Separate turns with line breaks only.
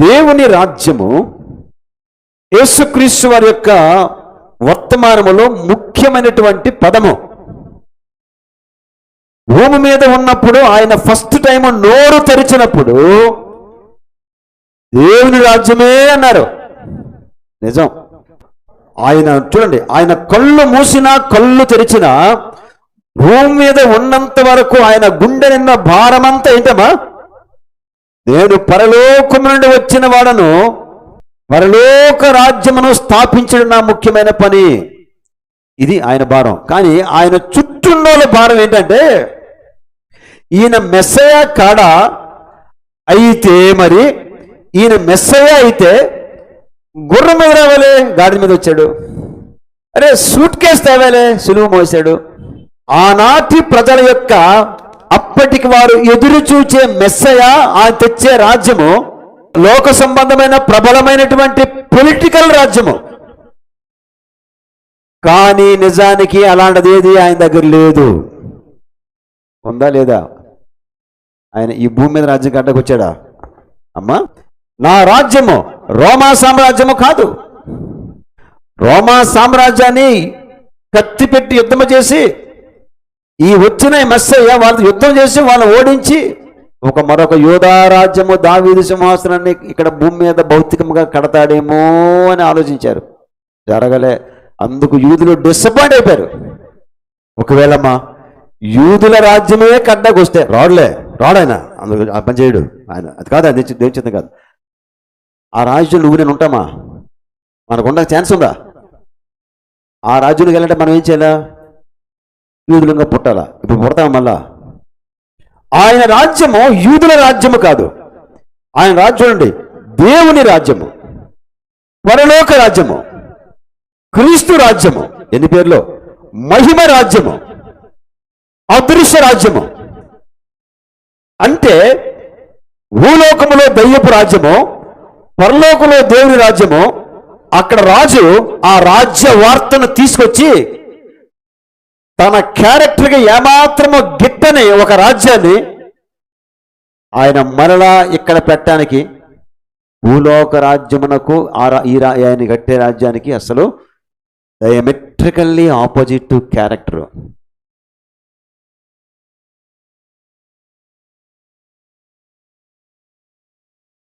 దేవుని రాజ్యము యేసుక్రీస్తు వారి యొక్క వర్తమానములో ముఖ్యమైనటువంటి పదము. భూమి మీద ఉన్నప్పుడు ఆయన ఫస్ట్ టైం నోరు తెరిచినప్పుడు దేవుని రాజ్యమే అన్నారు. నిజం. ఆయన చూడండి ఆయన కళ్ళు మూసినా కళ్ళు తెరిచినా భూమి మీద ఉన్నంత వరకు ఆయన గుండె నిన్న భారమంతా ఏంటమ్మా? నేను పరలోకము నుండి వచ్చిన వాడను పరలోక రాజ్యమును స్థాపించడం నా ముఖ్యమైన పని. ఇది ఆయన భారం. కానీ ఆయన చుట్టూన్నోళ్ళ భారం ఏంటంటే ఈయన మెస్సయ కాడ అయితే మరి ఈయన మెస్సయ అయితే గుర్రం మీద రావాలే గాడి మీద వచ్చాడు. అరే సూట్ కేసు తేవాలే సులువు మోసాడు. ఆనాటి ప్రజల యొక్క అప్పటికి వారు ఎదురు చూచే మెస్సయ ఆయన తెచ్చే రాజ్యము లోక సంబంధమైన ప్రబలమైనటువంటి పొలిటికల్ రాజ్యము. కానీ నిజానికి అలాంటిది ఏది ఆయన దగ్గర లేదు. ఉందా లేదా? ఆయన ఈ భూమి మీద రాజ్యం గడ్డకు వచ్చాడా అమ్మా నా రాజ్యము రోమా సామ్రాజ్యము కాదు. రోమా సామ్రాజ్యాన్ని కత్తిపెట్టి యుద్ధము చేసి ఈ వచ్చిన ఈ మెస్సయ్య వాళ్ళు యుద్ధం చేసి వాళ్ళని ఓడించి ఒక మరొక యోధారాజ్యము దావీదు సింహాసనాన్ని ఇక్కడ భూమి మీద భౌతికంగా కడతాడేమో అని ఆలోచించారు. జరగలే. అందుకు యూదులు డిసప్పాయింట్ అయిపోయారు. ఒకవేళ మా యూదుల రాజ్యమే కడ్డకు వస్తే రాడులే రాడాయన అందుకు ఆ పని చేయడు ఆయన. అది కాదు అది దేని కాదు. ఆ రాజ్యం నువ్వు నేను ఉంటామా? మనకు ఛాన్స్ ఉందా? ఆ రాజ్యంలోకి వెళ్ళంటే మనం ఏం చేయాలా? యూదులంగా పుట్టాలా? ఇప్పుడు పుడతాం మళ్ళా? ఆయన రాజ్యము యూదుల రాజ్యము కాదు. ఆయన రాజ్యం అండి దేవుని రాజ్యము పరలోక రాజ్యము క్రీస్తు రాజ్యము ఎన్ని పేర్లు? మహిమ రాజ్యము అదృశ్య రాజ్యము. అంటే భూలోకములో దయ్యపు రాజ్యము పరలోకంలో దేవుని రాజ్యము అక్కడ రాజు ఆ రాజ్య వార్తను తీసుకొచ్చి తన క్యారెక్టర్కి ఏమాత్రము గిట్టని ఒక రాజ్యాన్ని ఆయన మరలా ఇక్కడ పెట్టడానికి భూలోక రాజ్యమునకు ఆ రా- ఈ ఆయన కట్టే రాజ్యానికి అసలు డయమెట్రికల్లీ ఆపోజిట్ క్యారెక్టర్.